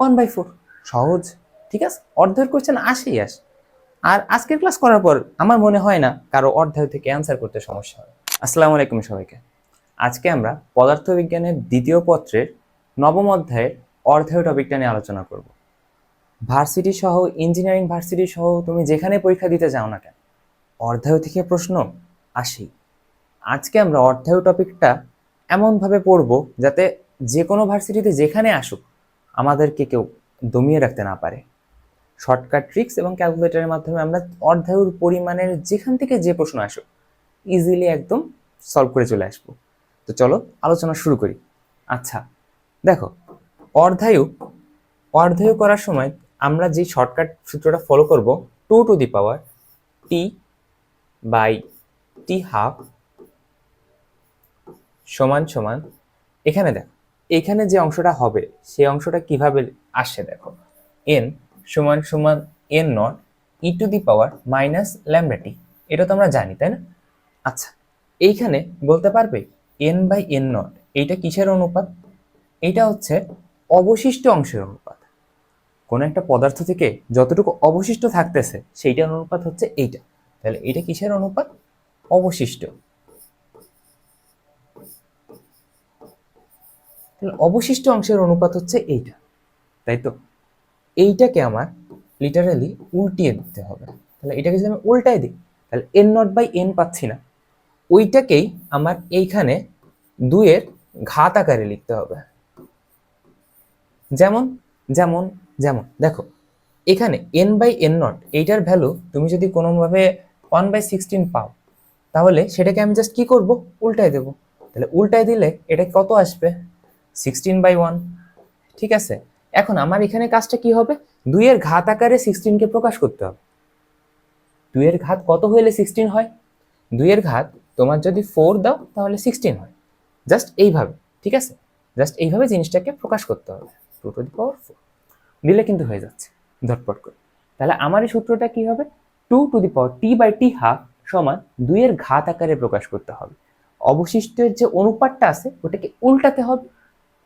One by four সহজ। ঠিক আছে? অর্ধের কোশ্চেন আসেই আস। আর আজকের ক্লাস করার পর আমার মনে হয় না কারও অর্ধায় থেকে অ্যান্সার করতে সমস্যা হবে আসসালামু আলাইকুম সবাইকে। আজকে আমরা পদার্থবিজ্ঞানের দ্বিতীয় পত্রের নবম অধ্যায়ের অর্ধায় টপিকটা নিয়ে আলোচনা করব। ভার্সিটি সহ ইঞ্জিনিয়ারিং ভার্সিটি সহ তুমি যেখানে পরীক্ষা দিতে যাও না কেন অর্ধায় থেকে প্রশ্ন আসেই। আজকে আমরা অর্ধায় টপিকটা এমনভাবে পড়ব যাতে যে কোনো ভার্সিটিতে যেখানে আসুক আমাদেরকে কেউ দমিয়ে রাখতে না পারে। শর্টকাট ট্রিক্স এবং ক্যালকুলেটরের মাধ্যমে আমরা অর্ধায়ুর পরিমাণের যেখান থেকে যে প্রশ্ন আসুক ইজিলি একদম সলভ করে চলে আসব। তো চলো আলোচনা শুরু করি। আচ্ছা দেখো, অর্ধায়ু অর্ধায়ু করার সময় আমরা যে শর্টকাট সূত্রটা ফলো করব two to the power t by t half সমান সমান, এখানে দেখো এখানে যে অংশটা হবে, সেই অংশটা কীভাবে আসে দেখো। এন সমান সমান N naught e to the power minus lambda এটা তো আমরা জানি, তাই না? আচ্ছা এইখানে বলতে পারবে এন বাই এন নট এইটা কিসের অনুপাত? এইটা হচ্ছে অবশিষ্ট অংশের অনুপাত। কোনো একটা পদার্থ থেকে যতটুকু অবশিষ্ট থাকতেছে, সেইটার অনুপাত হচ্ছে এইটা। তাহলে এটা কিসের অনুপাত? অবশিষ্ট। তাহলে অবশিষ্ট অংশের অনুপাত হচ্ছে এইটা, তাই তো? এইটাকে আমার লিটারালি উল্টিয়ে দিতে হবে। তাহলে এটাকে যদি আমি উল্টাই দিই, তাহলে এন নট বাই এন পাচ্ছি না। ওইটাকেই আমার এইখানে দুইয়ের ঘাত আকারে লিখতে হবে। যেমন যেমন যেমন, দেখো, এখানে এন বাই এন নট এইটার ভ্যালু তুমি যদি কোনোভাবে ওয়ান বাই সিক্সটিন পাও, তাহলে সেটাকে আমি জাস্ট কি করব? উল্টাই দেবো। তাহলে উল্টাই দিলে এটা কত আসবে? সিক্সটিন বাই ওয়ান ঠিক আছে? এখন আমার এখানে কাজটা কি হবে? দুইয়ের ঘাত আকারে সিক্সটিনকে প্রকাশ করতে হবে। দুইয়ের ঘাত কত হইলে সিক্সটিন হয়? দুইয়ের ঘাত তোমার যদি ফোর দাও, তাহলে সিক্সটিন হয়। জাস্ট এইভাবে, ঠিক আছে? জাস্ট এইভাবে জিনিসটাকে প্রকাশ করতে হবে। Two to the power four দিলে কিন্তু হয়ে যাচ্ছে। ধটপট করে। তাহলে আমার এই সূত্রটা কি হবে? Two to the power t by t half সমান দুইয়ের ঘাত আকারে প্রকাশ করতে হবে। অবশিষ্টের যে অনুপাতটা আছে, ওটাকে উল্টাতে হবে।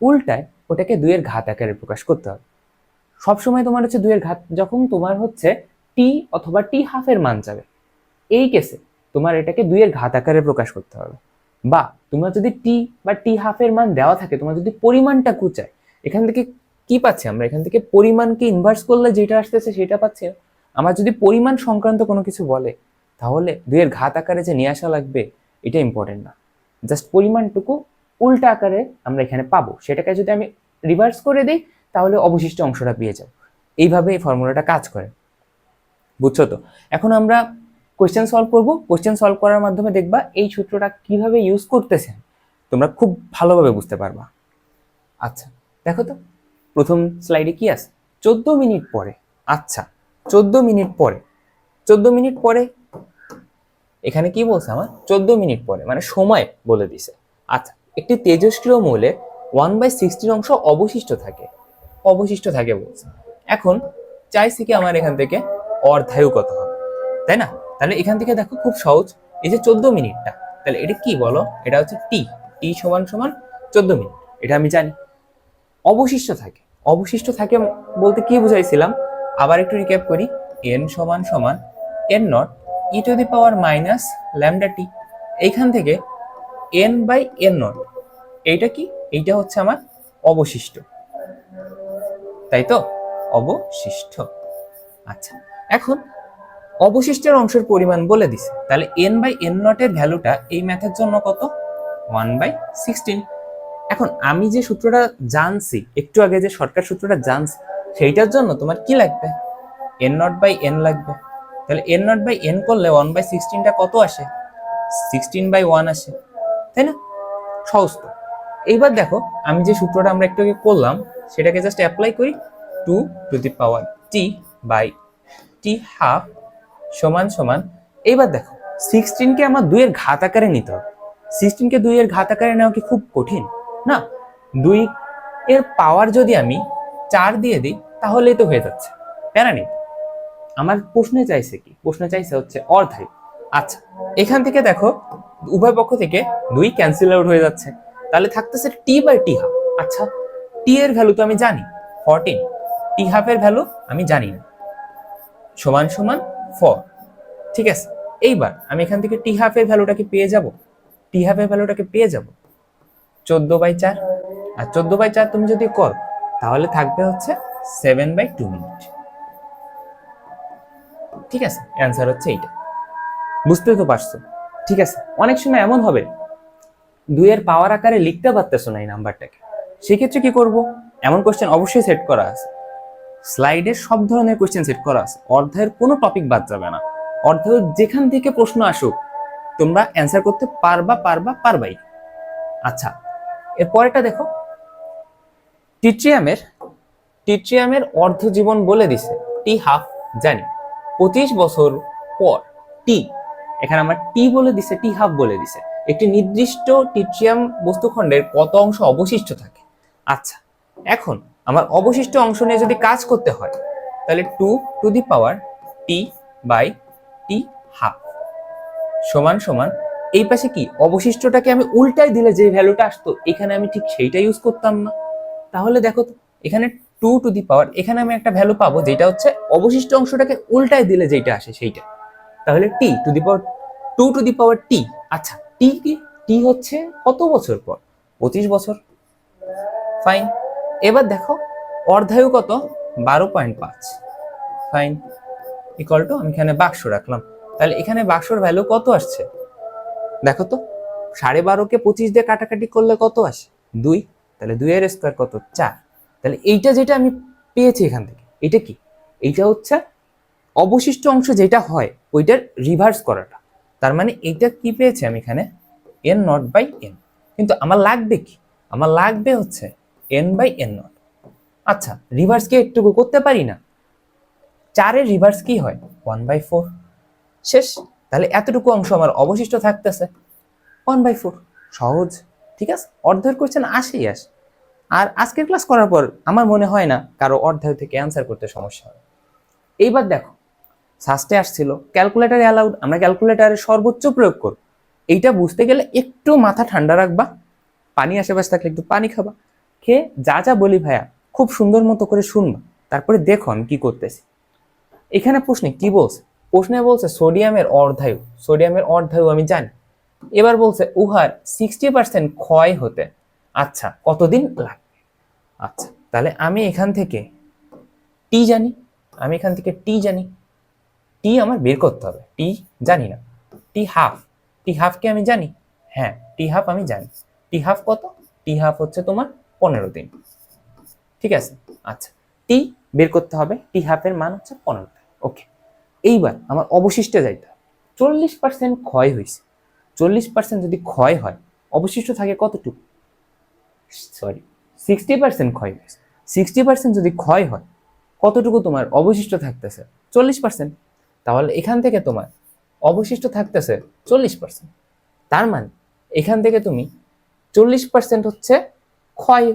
উল্টায় ওটাকে দুইয়ের ঘাত আকারে প্রকাশ করতে হবে। সবসময় তোমার হচ্ছে দুইয়ের ঘাত, যখন তোমার হচ্ছে টি অথবা টি হাফের মান যাবে, এই কেসে তোমার এটাকে দুইয়ের ঘাত আকারে প্রকাশ করতে হবে। বা তোমার যদি টি বা টি হাফের মান দেওয়া থাকে, তোমার যদি পরিমাণটা কুচায় এখান থেকে কি পাচ্ছি আমরা? এখান থেকে পরিমাণকে ইনভার্স করলে যেটা আসতেছে সেটা পাচ্ছি। আমার যদি পরিমাণ সংক্রান্ত কোনো কিছু বলে, তাহলে দুইয়ের ঘাত আকারে যে নিয়ে আসা লাগবে, এটা ইম্পর্টেন্ট না। জাস্ট পরিমাণটুকু উল্টা আকারে আমরা এখানে পাবো। সেটাকে যদি আমি রিভার্স করে দিই, তাহলে অবশিষ্ট অংশটা পেয়ে যাব। এইভাবে এই ফর্মুলাটা কাজ করে। বুঝছ তো? এখন আমরা কোয়েশ্চেন সলভ করব। কোয়েশ্চেন সলভ করার মাধ্যমে দেখবা এই সূত্রটা কীভাবে ইউজ করতেছেন তোমরা খুব ভালোভাবে বুঝতে পারবা। আচ্ছা দেখো তো, প্রথম স্লাইডে কি আছে? চোদ্দ মিনিট পরে আচ্ছা চোদ্দ মিনিট পরে, চোদ্দ মিনিট পরে, এখানে কি বলছে আমার? চোদ্দ মিনিট পরে মানে সময় বলে দিছে। আচ্ছা একটি তেজস্ক্রিয় মৌলে ওয়ান বাই সিক্সটির অংশ অবশিষ্ট থাকে। অবশিষ্ট থাকে বলছে। এখন চাইছি কি আমার এখান থেকে অর্ধায়ু কত হবে। তাই না? তাহলে এখান থেকে দেখো খুব সহজ। এই যে চোদ্দ মিনিটটা, তাহলে এটা কি বলো? এটা হচ্ছে টি টি সমান সমান চোদ্দ মিনিট। এটা আমি জানি। অবশিষ্ট থাকে। অবশিষ্ট থাকে বলতে কি বুঝাইছিলাম? আবার একটু রিক্যাপ করি। এন সমান সমান N naught e to the power minus lambda t এইখান থেকে এন বাই এন নট এইটা কি? এইটা হচ্ছে আমার অবশিষ্ট। তাই তো? অবশিষ্ট। আচ্ছা এখন অবশিষ্টের অংশের পরিমাণ বলে দিছে। তাহলে এন বাই এন নটের ভ্যালুটা এই ম্যাথের জন্য কত? ওয়ান বাই সিক্সটিন এখন আমি যে সূত্রটা জানছি, একটু আগে যে শর্টকাট সূত্রটা জানছি, সেইটার জন্য তোমার কি লাগবে? এন নট বাই এন লাগবে। তাহলে এন নট বাই এন করলে ওয়ান বাই সিক্সটিনটা কত আসে? সিক্সটিন বাই ওয়ান আসে। তাই না? সহজ তো। এইবার দেখো, আমি যে সূত্রটা আমরা একটু আগে করলাম, সেটাকে জাস্ট অ্যাপ্লাই করি two to the power t by t half সমান সমান। এইবার দেখো সিক্সটিনকে আমার দুইয়ের ঘাত আকারে নিতে হবে। সিক্সটিনকে দুইয়ের ঘাত আকারে নেওয়া কি খুব কঠিন? না। দুই এর পাওয়ার যদি আমি চার দিয়ে দিই, তাহলেই তো হয়ে যাচ্ছে। প্যারা নেই আমার প্রশ্নে চাইছে কি? প্রশ্নে চাইছে হচ্ছে অর্ধায়ু আচ্ছা এখান থেকে দেখো উভয় পক্ষ থেকে দুই ক্যান্সেল আউট হয়ে যাচ্ছে। তাহলে থাকতেছে টি বাই টি হাফ আচ্ছা টি এর ভ্যালু তো আমি জানি ফরটিন টি হাফের ভ্যালু আমি জানি না। সমান সমান ফর ঠিক আছে, এইবার আমি এখান থেকে টি হাফের ভ্যালুটাকে পেয়ে যাব। টি হাফের ভ্যালুটাকে পেয়ে যাব। চোদ্দ বাই চার। আর চোদ্দ বাই চার তুমি যদি কর, তাহলে থাকবে হচ্ছে সেভেন বাই টু মিনিট ঠিক আছে অ্যান্সার হচ্ছে এইটা। বুঝতে তো পারছ? ঠিক আছে, অনেক সময় এমন হবে, দুইয়ের পাওয়ার আকারে লিখতে পারতেছো না এই নাম্বারটাকে। সেক্ষেত্রে কি করব? এমন কোশ্চেন অবশ্যই সেট করা আছে। স্লাইডে সব ধরনের কোশ্চেন সেট করা আছে। অর্ধের কোনো টপিক বাদ যাবে না। অর্ধের যেখান থেকে প্রশ্ন আসুক, তোমরা অ্যান্সার করতে পারবা পারবা, পারবাই। আচ্ছা এরপরেটা দেখো। টিট্রিয়ামের টিট্রিয়ামের অর্ধ জীবন বলে দিছে, টি হাফ জানি। পঁচিশ বছর পর, টি এখানে আমার টি বলে দিছে টি হাফ বলে দিছে। একটি নির্দিষ্ট টিট্রিয়াম বস্তুখণ্ডের কত অংশ অবশিষ্ট থাকে? আচ্ছা এখন আমার অবশিষ্ট অংশ নিয়ে যদি কাজ করতে হয়, তাহলে two to the power t by t half সমান সমান এই পাশে কি? অবশিষ্টটাকে আমি উল্টাই দিলে যে ভ্যালুটা আসতো, এখানে আমি ঠিক সেইটা ইউজ করতাম না। তাহলে দেখো এখানে টু টু দি পাওয়ার এখানে আমি একটা ভ্যালু পাবো, যেটা হচ্ছে অবশিষ্ট অংশটাকে উল্টাই দিলে যেটা আসে সেইটা। তাহলে t to the power two to the power t আচ্ছা টি কি? টি হচ্ছে কত বছর পর? পঁচিশ বছর। ফাইন এবার দেখো, অর্ধায়ু কত? বারো পয়েন্ট পাঁচ। ফাইন ইকুয়াল টু আমি এখানে বাক্স রাখলাম। তাহলে এখানে বাক্সর ভ্যালু কত আসছে? দেখো তো, সাড়ে বারোকে পঁচিশ দিয়ে কাটাকাটি করলে কত আসে? দুই। তাহলে দুইয়ের স্কোয়ার কত? চার। তাহলে এইটা যেটা আমি পেয়েছি এখান থেকে, এটা কি? এইটা হচ্ছে অবশিষ্ট অংশ যেটা হয়, ওইটার রিভার্স করাটা। তার মানে এইটা কি পেয়েছি আমি এখানে? এন নট বাই এন কিন্তু আমার লাগবে কি? আমার লাগবে হচ্ছে এন বাই এন নট আচ্ছা রিভার্স কি একটু করতে পারি না? চারের রিভার্স কি হয়? ওয়ান বাই ফোর শেষ। তাহলে এতটুকু অংশ আমার অবশিষ্ট থাকতেছে। ওয়ান বাই ফোর সহজ। ঠিক আছে? অর্ধের কোয়েশ্চেন আসেই আসে। আর আজকের ক্লাস করার পর আমার মনে হয় না কারও অর্ধের থেকে অ্যান্সার করতে সমস্যা হবে। এইবার দেখো। সাস্টে আসছিল ক্যালকুলেটারে অ্যালাউড আমরা ক্যালকুলেটারে সর্বোচ্চ প্রয়োগ করব। এইটা বুঝতে গেলে একটু মাথা ঠান্ডা রাখবা, পানি আশেপাশে থাকলে একটু পানি খাবা। খেয়ে যা যা বলি ভাইয়া, খুব সুন্দর মতো করে শুনবা, তারপরে দেখো আমি কি করতেছি। এখানে প্রশ্নে কি বলছে? প্রশ্নে বলছে সোডিয়ামের অর্ধায়ু সোডিয়ামের অর্ধায়ু আমি জানি। এবার বলছে উহার সিক্সটি পার্সেন্ট ক্ষয় হতে আচ্ছা কতদিন লাগবে? আচ্ছা তাহলে আমি এখান থেকে টি জানি, আমি এখান থেকে টি জানি। টি আমার বের করতে হবে। টি জানি না। টি হাফ টি হাফকে আমি জানি? হ্যাঁ টি হাফ আমি জানি। টি হাফ কত? টি হাফ হচ্ছে তোমার পনেরো দিন। ঠিক আছে? আচ্ছা। টি বের করতে হবে। টি হাফের মান হচ্ছে পনেরো। ওকে এইবার আমার অবশিষ্টে যাইতে হবে। চল্লিশ পার্সেন্ট ক্ষয় হয়েছে চল্লিশ পার্সেন্ট যদি ক্ষয় হয়, অবশিষ্ট থাকে কতটুকু? সরি সিক্সটি পার্সেন্ট ক্ষয় হয়েছে সিক্সটি পার্সেন্ট যদি ক্ষয় হয়, কতটুকু তোমার অবশিষ্ট থাকতেছে? চল্লিশ পার্সেন্ট তাহলে এখান থেকে তোমার অবশিষ্ট থাকতেছে চল্লিশ পার্সেন্ট তার মানে এখান থেকে তুমি চল্লিশ পার্সেন্ট হচ্ছে ক্ষয়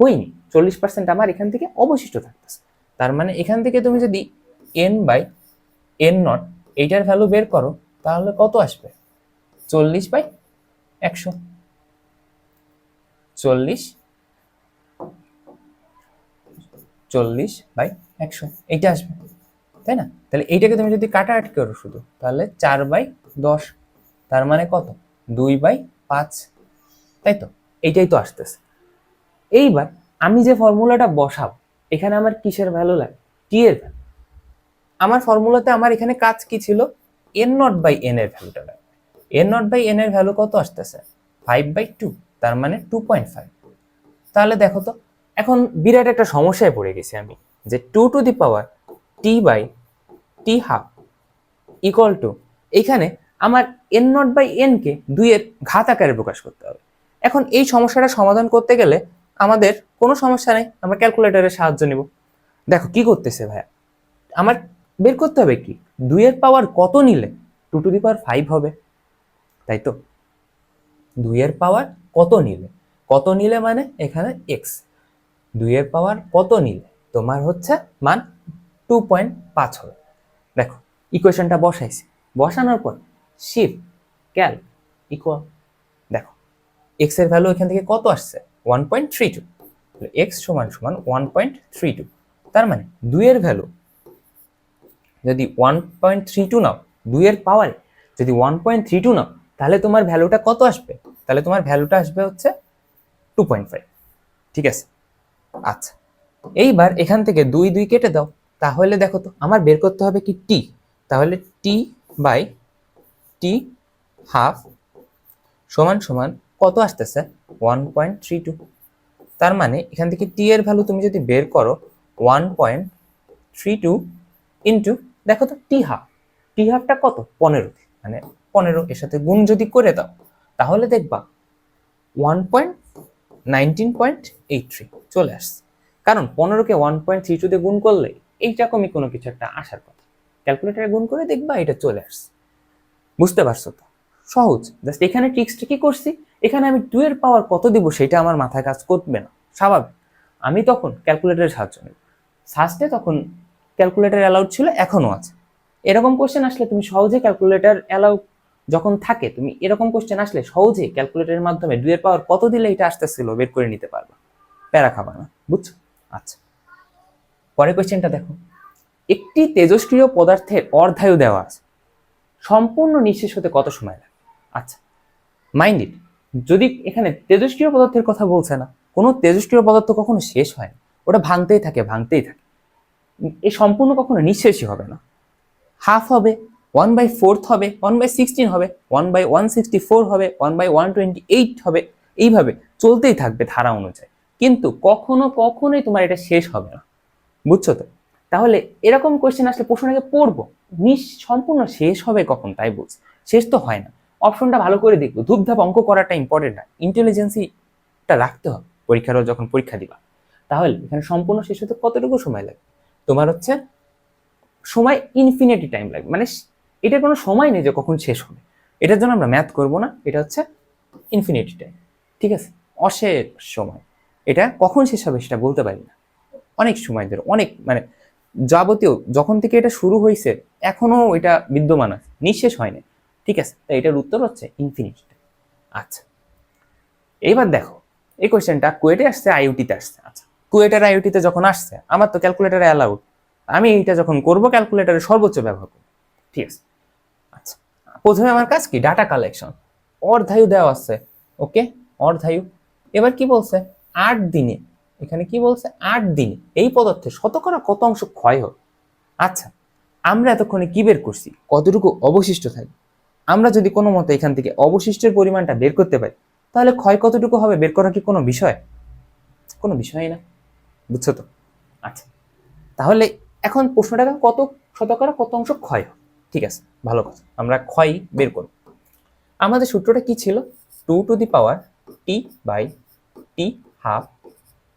হইনি চল্লিশ পার্সেন্ট আমার এখান থেকে অবশিষ্ট থাকতেছে। তার মানে এখান থেকে তুমি যদি এন বাই এন নট এইটার ভ্যালু বের করো, তাহলে কত আসবে? চল্লিশ বাই একশো। চল্লিশ চল্লিশ বাই একশো। এইটা আসবে। তাই না? তাহলে এইটাকে তুমি যদি কাটাকাটি করো শুধু, তাহলে চার বাই দশ, তার মানে কত? দুই বাই পাঁচ, তাই তো? এইটাই তো আসতেছে। এইবার আমি যে ফর্মুলাটা বসাবো, এখানে আমার কিসের ভ্যালু লাগে? টি এর ভ্যালু আমার ফর্মুলাতে আমার এখানে কাজ কি ছিল? এন নট বাই এন এর ভ্যালুটা লাগবে। এন নট বাই এন এর ভ্যালু কত আসতেছে? ফাইভ বাই টু তার মানে টু পয়েন্ট ফাইভ তাহলে দেখো তো, এখন বিরাট একটা সমস্যায় পড়ে গেছি আমি, যে two to the power t by t half equal to এখানে আমার এন নট বাই এন কে দুইয়ের ঘাত আকারে প্রকাশ করতে হবে। এখন এই সমস্যাটা সমাধান করতে গেলে আমাদের কোনো সমস্যা নেই, আমরা ক্যালকুলেটরের সাহায্য নিব। দেখো কি করতেছে ভাইয়া? আমার বের করতে হবে কি? দুইয়ের পাওয়ার কত নিলে two to the power five হবে, তাই তো? দুইয়ের পাওয়ার কত নিলে? কত নিলে মানে এখানে এক্স দুইয়ের পাওয়ার কত নিলে? তোমার হচ্ছে মান টু পয়েন্ট পাঁচ হবে। দেখো ইকুয়েশনটা বসাইছি। বসানোর পর শিফট ক্যাল ইকুয়াল দেখো এক্সের ভ্যালু এখান থেকে কত আসছে? One point three two x সমান সমান ওয়ান পয়েন্ট থ্রি টু তার মানে দুইয়ের ভ্যালু যদি ওয়ান পয়েন্ট থ্রি টু নাও, দুইয়ের পাওয়ারে যদি ওয়ান পয়েন্ট থ্রি টু নাও, তাহলে তোমার ভ্যালুটা কত আসবে? তাহলে তোমার ভ্যালুটা আসবে হচ্ছে টু পয়েন্ট ফাইভ ঠিক আছে? আচ্ছা এইবার এখান থেকে দুই দুই কেটে দাও। তাহলে দেখো তো, আমার বের করতে হবে কি টি তাহলে টি বাই টি হাফ সমান সমান কত আসতেছে? ওয়ান পয়েন্ট থ্রি টু তার মানে এখান থেকে টি এর ভ্যালু তুমি যদি বের করো one point three two into দেখো তো টি হাফ টি হাফটা কত? পনেরো। মানে পনেরো এর সাথে গুণ যদি করে দাও, তাহলে দেখবা one point nineteen point eight three চলে আসছে। কারণ পনেরোকে ওয়ান পয়েন্ট থ্রি টুতে গুণ করলে এইরকমই কোনো কিছু একটা আসার কথা। ক্যালকুলেটারে গুণ করে দেখবা এটা চলে আসছে। বুঝতে পারছ তো? সহজ। জাস্ট এখানে ট্রিক্সটা কি করছি? এখানে আমি টু এর পাওয়ার কত দিব সেটা আমার মাথায় কাজ করবে না। স্বাভাবিক। আমি তখন ক্যালকুলেটারের সাহায্য নেব। ফার্স্টে তখন ক্যালকুলেটার অ্যালাউড ছিল, এখনও আছে। এরকম কোশ্চেন আসলে তুমি সহজে ক্যালকুলেটার অ্যালাউ যখন থাকে, তুমি এরকম কোশ্চেন আসলে সহজে ক্যালকুলেটারের মাধ্যমে দুয়ের পাওয়ার কত দিলে এটা আসতেছিল বের করে নিতে পারবা। প্যারা খাবা না। বুঝছ? আচ্ছা। পরের কোশ্চেনটা দেখো। একটি তেজস্ক্রিয় পদার্থের অর্ধায়ু দেওয়া আছে। সম্পূর্ণ নিঃশেষ হতে কত সময় লাগে? আচ্ছা মাইন্ড ইট যদি এখানে তেজস্ক্রিয় পদার্থের কথা বলছে না, কোনো তেজস্ক্রিয় পদার্থ কখনো শেষ হয় না। ওটা ভাঙতেই থাকে ভাঙতেই থাকে। এ সম্পূর্ণ কখনো নিঃশেষই হবে না। হাফ হবে ওয়ান বাই ফোর্থ হবে ওয়ান বাই সিক্সটিন হবে one by one sixty four হবে one by one twenty eight হবে। এইভাবে চলতেই থাকবে ধারা অনুযায়ী। কিন্তু কখনো কখনোই তোমার এটা শেষ হবে না। বুঝছ তো? তাহলে এরকম কোয়েশ্চেন আসলে প্রশ্নটাকে পড়ব। নিঃ সম্পূর্ণ শেষ হবে কখন তাই বলছি শেষ তো হয় না। অপশনটা ভালো করে দেখব। ধূপধাপ অঙ্ক করাটা ইম্পর্টেন্ট না। ইন্টেলিজেন্সিটা রাখতে হবে। পরীক্ষারও যখন পরীক্ষা দিবা। তাহলে এখানে সম্পূর্ণ শেষ হতে কতটুকু সময় লাগে? তোমার হচ্ছে সময় ইনফিনিটি টাইম লাগবে। মানে এটার কোনো সময় নেই যে কখন শেষ হবে। এটার জন্য আমরা ম্যাথ করব না। এটা হচ্ছে ইনফিনিটি টাইম ঠিক আছে? অশেষ সময়। এটা কখন শেষ হবে সেটা বলতে পারি না। অনেক সময় ধরে, অনেক মানে যাবতীয়, যখন থেকে এটা শুরু হয়েছে এখনও এটা বিদ্যমান আছে, নিঃশেষ হয়নি। ঠিক আছে, তাই এটার উত্তর হচ্ছে ইনফিনিটি আচ্ছা এইবার দেখো, এই কোয়েশ্চেনটা কুয়েটে আসছে আইউটিতে আসছে। আচ্ছা কুয়েটের আইউটিতে যখন আসছে, আমার তো ক্যালকুলেটার অ্যালাউড আমি এইটা যখন করব ক্যালকুলেটারে সর্বোচ্চ ব্যবহার করব। ঠিক আছে আচ্ছা প্রথমে আমার কাজ কি? ডাটা কালেকশন অর্ধায়ু দেওয়া আছে ওকে অর্ধায়ু, এবার কি বলছে? আট দিনে এখানে কি বলছে? আট দিন। এই পদার্থে শতকরা কত অংশ ক্ষয় হবে আচ্ছা আমরা এতক্ষণে কি বের করছি? কতটুকু অবশিষ্ট থাকবে? আমরা যদি কোনো মতে এখান থেকে অবশিষ্টের পরিমাণটা বের করতে পারি, তাহলে ক্ষয় কতটুকু হবে? বের করা কি কোনো বিষয়? কোনো বিষয়ই না। বুঝছ তো? আচ্ছা তাহলে এখন প্রশ্নটা কত শতকরা কত অংশ ক্ষয় হবে ঠিক আছে, ভালো কথা। আমরা ক্ষয় বের করব। আমাদের সূত্রটা কি ছিল? Two to the power t by t half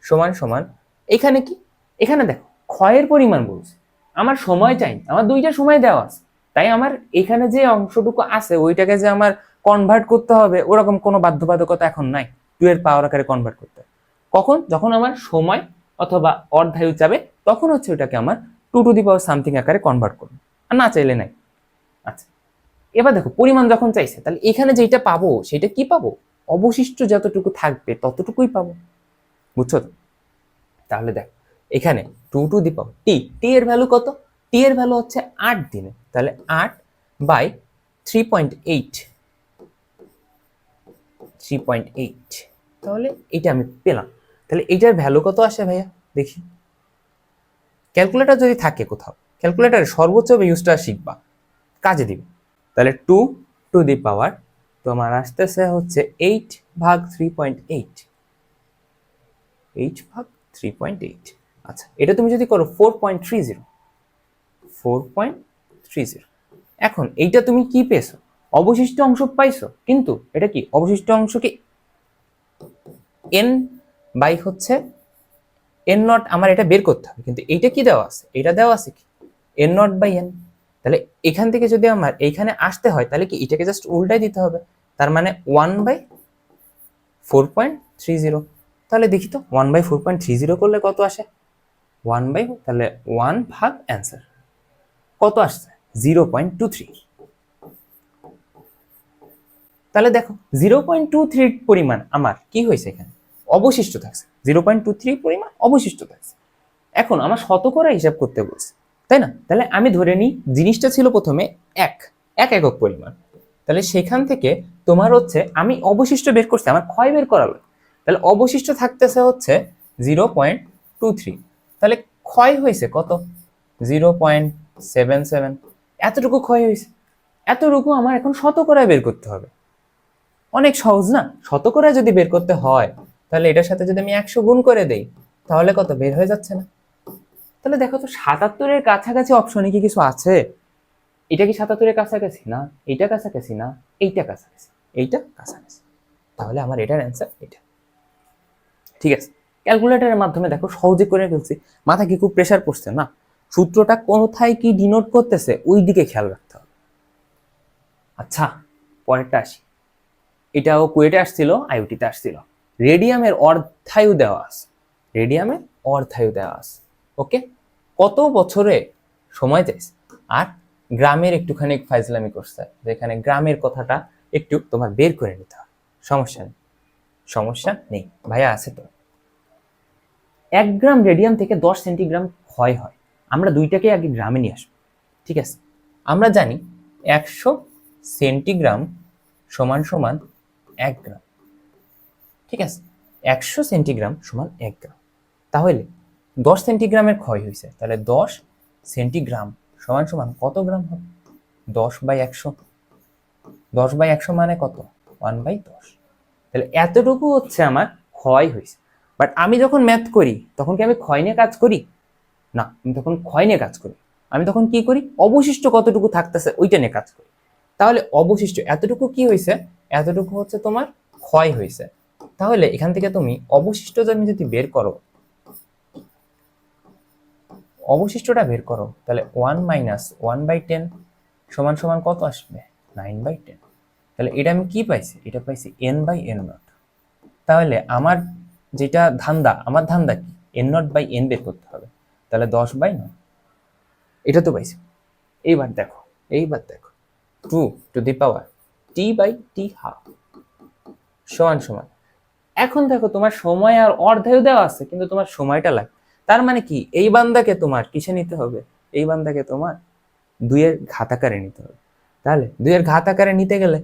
সমান সমান, এখানে কি? এখানে দেখো, ক্ষয়ের পরিমাণ বলছে। আমার সময় চাই আমার দুইটা সময় দেওয়া আছে। তাই আমার এখানে যে অংশটুকু আছে, ওইটাকে যে আমার কনভার্ট করতে হবে, ওরকম কোনো বাধ্যবাধকতা এখন নাই। এর পাওয়ার আকারে কনভার্ট করতে কখন? যখন আমার সময় অথবা অর্ধায়ু চাবে, তখন হচ্ছে ওটাকে আমার two to the power something আকারে কনভার্ট করুন আর না চাইলে নাই। আচ্ছা এবার দেখো, পরিমাণ যখন চাইছে, তাহলে এখানে যেটা পাবো, সেটা কি পাবো? অবশিষ্ট যতটুকু থাকবে, ততটুকুই পাবো। বুঝছ তো? তাহলে দেখো এখানে টু টু দি পাওয়ার টি টি এর ভ্যালু কত? টি এর ভ্যালু হচ্ছে আট দিনে তাহলে আট by three point eight three point eight তাহলে? এটা আমি পেলাম। তাহলে এইটার ভ্যালু কত আসে ভাইয়া? দেখি। ক্যালকুলেটর যদি থাকে কোথাও ক্যালকুলেটারের সর্বোচ্চ ইউজটা শিখবা কাজে দিবে। তাহলে টু টু দি পাওয়ার তোমার আসতেছে হচ্ছে এইট ভাগ থ্রি পয়েন্ট এইট এইট ভাগ থ্রি পয়েন্ট এইট আচ্ছা এটা তুমি যদি করো four point three zero four point three zero এখন এইটা তুমি কি পেয়েছ? অবশিষ্ট অংশ পাইছো, কিন্তু এটা কি? অবশিষ্ট অংশকে এন বাই হচ্ছে এন নট আমার এটা বের করতে হবে, কিন্তু এইটা কি দেওয়া আছে? এটা দেওয়া আছে কি? এন নট বাই এন তাহলে এখান থেকে যদি আমার এইখানে আসতে হয়, তাহলে কি এটাকে জাস্ট উল্টাই দিতে হবে? তার মানে one by four point three zero তাহলে দেখি তো one by four point three zero করলে কত আসে? ওয়ান বাই তাহলে ওয়ান ভাগ অ্যান্সার কত আসছে? জিরো পয়েন্ট টু থ্রি তাহলে দেখো জিরো পয়েন্ট টু থ্রি পরিমাণ আমার কি হয়েছে এখানে? অবশিষ্ট থাকছে। জিরো পয়েন্ট টু থ্রি পরিমাণ অবশিষ্ট থাকছে। এখন আমার শতকরা হিসাব করতে বলছে, তাই না? তাহলে আমি ধরে নিই, জিনিসটা ছিল প্রথমে এক এক একক পরিমাণ। তাহলে সেখান থেকে তোমার হচ্ছে আমি অবশিষ্ট বের করছি, আমার ক্ষয় বের করা করালো। তাহলে অবশিষ্ট থাকতেছে হচ্ছে জিরো পয়েন্ট টু থ্রি তাহলে ক্ষয় হয়েছে কত? জিরো পয়েন্ট সেভেন সেভেন এতটুকু ক্ষয় হয়েছে। এতটুকু আমার এখন শতকরায় বের করতে হবে। অনেক সহজ না? শতকরায় যদি বের করতে হয়, তাহলে এটার সাথে যদি আমি একশো গুণ করে দেই, তাহলে কত? বের হয়ে যাচ্ছে না। তাহলে দেখো তো, সাতাত্তরের কাছাকাছি অপশনে কি কিছু আছে? এটা কি সাতাত্তরের কাছাকাছি না? এটা কাছাকাছি না? এইটা কাছাকাছি। এইটা কাছাকাছি। তাহলে আমার এটার অ্যান্সার এটা। ঠিক আছে? ক্যালকুলেটরের মাধ্যমে দেখো সহজে করে ফেলছি। মাথা কি খুব প্রেশার পড়ছে না। সূত্রটা কোথায় কি ডিনোট করতেছে ওই দিকে খেয়াল রাখতে হবে। আচ্ছা পরেরটা আসি। এটাও কুয়েটে আসছিল, আইওটিতে আসছিল। রেডিয়ামের অর্ধায়ু দেওয়া আছে। রেডিয়ামের অর্ধায়ু দেওয়া আছে। ওকে? কত বছরে সময় চাইছে? আর গ্রামের একটুখানি ফাইজলামি করছে, যেখানে গ্রামের কথাটা একটু তোমার বের করে নিতে হবে। সমস্যা নেই। সমস্যা নেই। ভাইয়া আছে তো? এক গ্রাম রেডিয়াম থেকে দশ সেন্টিগ্রাম ক্ষয় হয়। আমরা দুইটাকে আগে গ্রামে নিয়ে আসব, ঠিক আছে? আমরা জানি একশো সেন্টিগ্রাম সমান সমান এক গ্রাম, ঠিক আছে? একশো সেন্টিগ্রাম সমান এক গ্রাম। তাহলে দশ সেন্টিগ্রামের ক্ষয় হয়েছে, তাহলে দশ সেন্টিগ্রাম সমান সমান কত গ্রাম হবে? দশ বাই একশো। দশ বাই একশো মানে কত? ওয়ান বাই দশ। তাহলে এতটুকু হচ্ছে আমার ক্ষয় হয়েছে। বাট আমি যখন ম্যাথ করি, তখন কি আমি ক্ষয় নিয়ে কাজ করি? না, আমি তখন ক্ষয় নিয়ে কাজ করি। আমি তখন কি করি? অবশিষ্ট কতটুকু থাকতেছে ওইটা নিয়ে কাজ করি। তাহলে অবশিষ্ট, এতটুকু কি হয়েছে এতটুকু হচ্ছে তোমার ক্ষয় হয়েছে তাহলে এখান থেকে তুমি অবশিষ্ট তুমি যদি বের করো, অবশিষ্টটা বের করো, তাহলে one minus one by ten সমান সমান কত আসবে? নাইন বাই টেন তাহলে এটা আমি কি পাইছি? এটা পাইছি এন বাই এন নট তাহলে আমার যেটা ধান্দা, আমার ধান্দা কি? এন নট বাই এন বের করতে হবে। তাহলে দশ বাই নয়। এটা তো পাইছি। এইবার দেখো এইবার দেখো। Two to the power t by t half সমান সমান। এখন দেখো, তোমার সময় আর অর্ধায়ু দেওয়া আছে, কিন্তু তোমার সময়টা লাগে তার মানে কি? এই বান্দাকে তোমার কিসে নিতে হবে? এই বান্দাকে তোমার দুইয়ের ঘাত আকারে নিতে হবে। তাহলে দুইয়ের ঘাত আকারে নিতে গেলে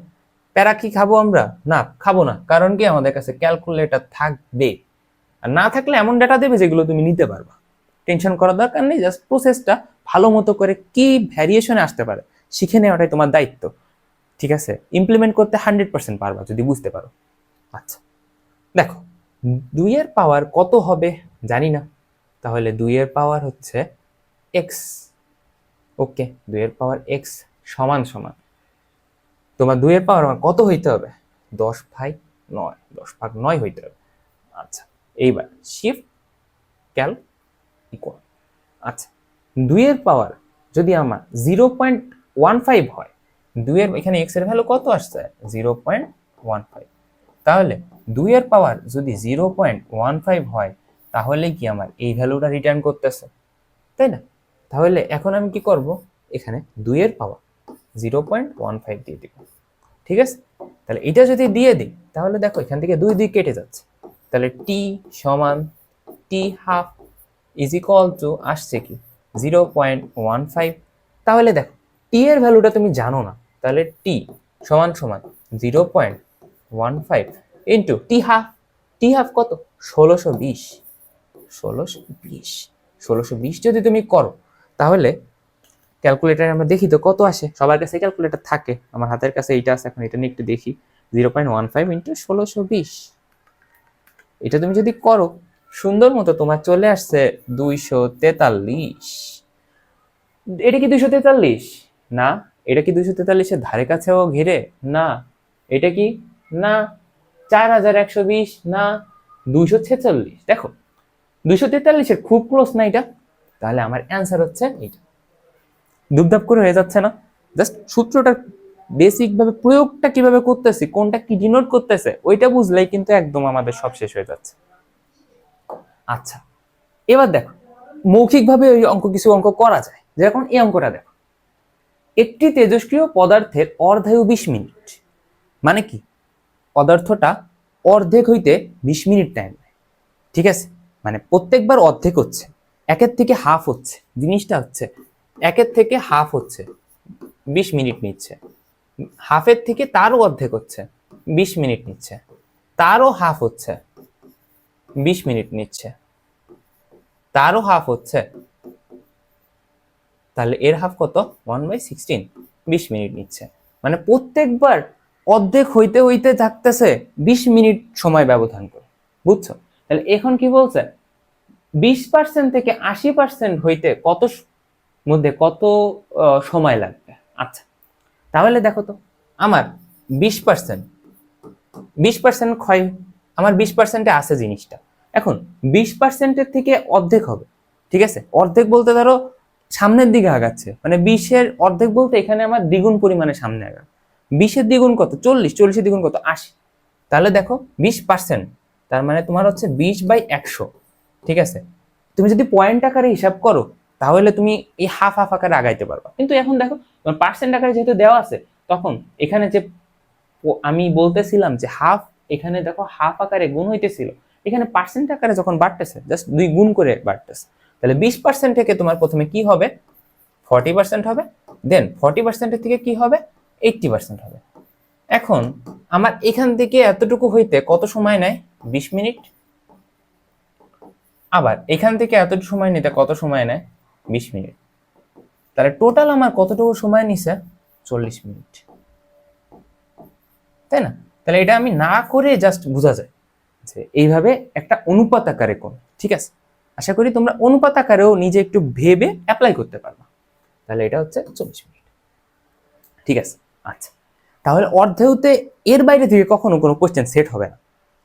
প্যারা কি খাব আমরা? না, খাব না। কারণ কি আমাদের কাছে ক্যালকুলেটর থাকবে। আর না থাকলে এমন ডাটা দেবে যেগুলো তুমি নিতে পারবা। টেনশন করার দরকার নেই জাস্ট প্রসেসটা ভালো মতো করে কি ভ্যারিয়েশনে আসতে পারে, শিখে নেওয়াটাই তোমার দায়িত্ব। ঠিক আছে? ইমপ্লিমেন্ট করতে হান্ড্রেড পার্সেন্ট পারবা, যদি বুঝতে পারো। আচ্ছা দেখো দুইয়ের পাওয়ার কত হবে জানি না। তাহলে দুইয়ের পাওয়ার হচ্ছে এক্স ওকে দুইয়ের পাওয়ার এক্স সমান সমান। তোমার দুইয়ের পাওয়ার আমার কত হইতে হবে? দশ ভাগ নয়, দশ ভাগ নয় হইতে হবে। আচ্ছা এইবার শিফট ক্যাল ইকুয়াল আচ্ছা দুইয়ের পাওয়ার যদি আমার জিরো পয়েন্ট ওয়ান ফাইভ হয়, দুইয়ের এখানে এক্সের ভ্যালু কত আসছে? জিরো পয়েন্ট ওয়ান ফাইভ তাহলে দুইয়ের পাওয়ার যদি জিরো পয়েন্ট ওয়ান ফাইভ হয়, তাহলে কি আমার এই ভ্যালুটা রিটার্ন করতেছে? তাই না? তাহলে এখন আমি কি করব? এখানে দুইয়ের power. Zero point one five দিয়ে দিব। ঠিক আছে? তাহলে এটা যদি দিয়ে দিই, তাহলে দেখো এখান থেকে দুই দুই কেটে যাচ্ছে। তাহলে টি সমান t half is equal to আসছে কি? Zero point one five. তাহলে দেখো টি এর ভ্যালুটা তুমি জানো না, তাহলে টি সমান সমান zero point one five into t half t half কত? ষোলোশো বিশ। ষোলোশো বিশ। ষোলোশো বিশ যদি তুমি করো, তাহলে ক্যালকুলেটারে আমরা দেখি তো কত আসে? সবার কাছে ক্যালকুলেটার থাকে। আমার হাতের কাছে এইটা আছে, এখন এটা নিয়ে একটু দেখি। Zero point one five into ষোলোশো বিশ। এটা তুমি যদি করো, সুন্দর মতো তোমার চলে আসছে দুইশো তেতাল্লিশ। এটা কি দুইশো তেতাল্লিশ? না। এটা কি দুইশো তেতাল্লিশের ধারে কাছেও ঘিরে? না। এটা কি? না। চার হাজার একশো বিশ? না। দুইশো ছেচল্লিশ। দেখো, দুইশো তেতাল্লিশের খুব ক্লোজ না এটা? তাহলে আমার অ্যান্সার হচ্ছে এইটা। দুপধাপ করে হয়ে যাচ্ছে না। জাস্ট সূত্রটার বেসিক ভাবে প্রয়োগটা কীভাবে করতেছি, কোনটা কি ডিনোট করতেছে, ওইটা বুঝলেই কিন্তু একদম আমাদের সব শেষ হয়ে যাচ্ছে। আচ্ছা এবার দেখো, মৌখিকভাবে ওই অঙ্ক কিছু অঙ্ক করা যায়। যেরকম এই অঙ্কটা দেখো। একটি তেজস্ক্রিয় পদার্থের অর্ধায়ু বিশ মিনিট। মানে কি? পদার্থটা অর্ধেক হইতে বিশ মিনিট টাইম ঠিক আছে? মানে প্রত্যেকবার অর্ধেক হচ্ছে, একের থেকে হাফ হচ্ছে। জিনিসটা হচ্ছে একের থেকে হাফ হচ্ছে, বিশ মিনিট নিচ্ছে। হাফের থেকে তারও অর্ধেক হচ্ছে, বিশ মিনিট নিচ্ছে। তারও হাফ হচ্ছে, বিশ মিনিট নিচ্ছে। তারও হাফ হচ্ছে, তাহলে এর হাফ কত? ওয়ান বাই সিক্সটিন বিশ মিনিট নিচ্ছে। মানে প্রত্যেকবার অর্ধেক হইতে হইতে থাকতেছে, বিশ মিনিট সময় ব্যবধান করে, বুঝছ? তাহলে এখন কি বলছে? বিশ পার্সেন্ট থেকে আশি পার্সেন্ট হইতে কত মধ্যে কত সময় লাগবে? আচ্ছা তাহলে দেখো তো, আমার বিশ পার্সেন্ট বিশ পার্সেন্ট ক্ষয়, আমার বিশ পার্সেন্টে আছে জিনিসটা। এখন বিশ পার্সেন্টের থেকে অর্ধেক হবে, ঠিক আছে? অর্ধেক বলতে ধরো সামনের দিকে আগাচ্ছে মানে বিশের অর্ধেক বলতে এখানে আমার দ্বিগুণ পরিমাণে সামনে আগা বিশের দ্বিগুণ কত? চল্লিশ, চল্লিশের দ্বিগুণ কত? আশি। তাহলে দেখো বিশ পার্সেন্ট তার মানে তোমার হচ্ছে বিশ বাই একশো, ঠিক আছে? তুমি যদি পয়েন্ট আকারে হিসাব করো তাহলে তুমি এই হাফ হাফ আকারে আগাইতে পারবা। কিন্তু এখন দেখো, তোমার পার্সেন্ট আকারে যেহেতু দেওয়া আছে, তখন এখানে যে আমি বলতেছিলাম যে হাফ এখানে দেখো হাফ আকারে গুণ হইতেছিল। এখানে পার্সেন্ট আকারে যখন বাড়তেছে জাস্ট দুই গুণ করে বাড়তেছে। তাহলে বিশ পার্সেন্ট থেকে তোমার প্রথমে কি হবে? ফর্টি পার্সেন্ট হবে। দেন ফর্টি পার্সেন্টের থেকে কি হবে? এইটটি পার্সেন্ট হবে। এখন আমার এখান থেকে এতটুকু হইতে কত সময় নেয়? বিশ মিনিট। আবার এখান থেকে এতটুকু সময় নিতে কত সময় নেয়? বিশ মিনিট। তাহলে টোটাল আমার কতটুকু সময় নিছে? চল্লিশ মিনিট। তাই না? তাহলে এটা আমি না করে জাস্ট বোঝা যায় যে এইভাবে একটা অনুপাত আকারে কোন ঠিক আছে? আশা করি তোমরা অনুপাত আকারেও নিজে একটু ভেবে অ্যাপ্লাই করতে পারবা। তাহলে এটা হচ্ছে চল্লিশ মিনিট। ঠিক আছে? আচ্ছা। তাহলে অর্ধেউতে এর বাইরে থেকে কখনো কোনো কোশ্চেন সেট হবে না।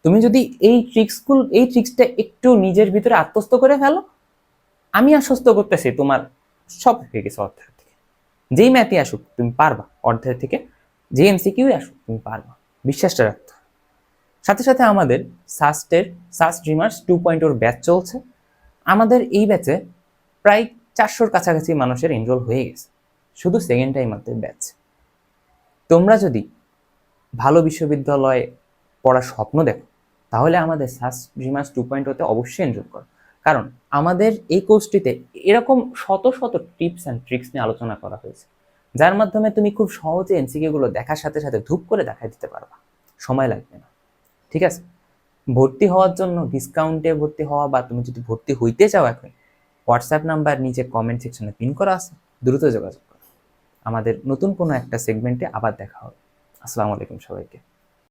তুমি যদি এই ট্রিক্সগুলো এই ট্রিক্সটা একটু নিজের ভিতরে আত্মস্থ করে ফেলো আমি আশ্বস্ত করতেছি তোমার সব হয়ে গেছে অর্ধেক থেকে। যেই ম্যাথই আসুক, তুমি পারবা। অর্ধেক থেকে যে এমসিকিউ আসুক, তুমি পারবা। বিশ্বাসটা রাখতে সাথে সাথে আমাদের সাস্টের সাস্ট ড্রিমার্স টু পয়েন্ট ওর ব্যাচ চলছে। আমাদের এই ব্যাচে প্রায় চারশোর কাছাকাছি মানুষের এনরোল হয়ে গেছে। শুধু সেকেন্ড টাইম আমাদের ব্যাচ তোমরা যদি ভালো বিশ্ববিদ্যালয়ে পড়ার স্বপ্ন দেখো, তাহলে আমাদের সাস ড্রিমার্স টু পয়েন্ট ওতে অবশ্যই এনরোল করো। কারণ আমাদের এই কোর্সটিতে এরকম শত শত টিপস অ্যান্ড ট্রিক্স নিয়ে আলোচনা করা হয়েছে, যার মাধ্যমে তুমি খুব সহজে এনসিকিউগুলো দেখার সাথে সাথে ধূপ করে দেখাই দিতে পারবা। সময় লাগবে না। ঠিক আছে? ভর্তি হওয়ার জন্য ডিসকাউন্টে ভর্তি হওয়া বা তুমি যদি ভর্তি হইতে চাও এখন হোয়াটসঅ্যাপ নাম্বার নিচে কমেন্ট সেকশনে পিন করা আছে, দ্রুত যোগাযোগ করো। আমাদের নতুন কোনো একটা সেগমেন্টে আবার দেখা হবে। আসসালামু আলাইকুম সবাইকে।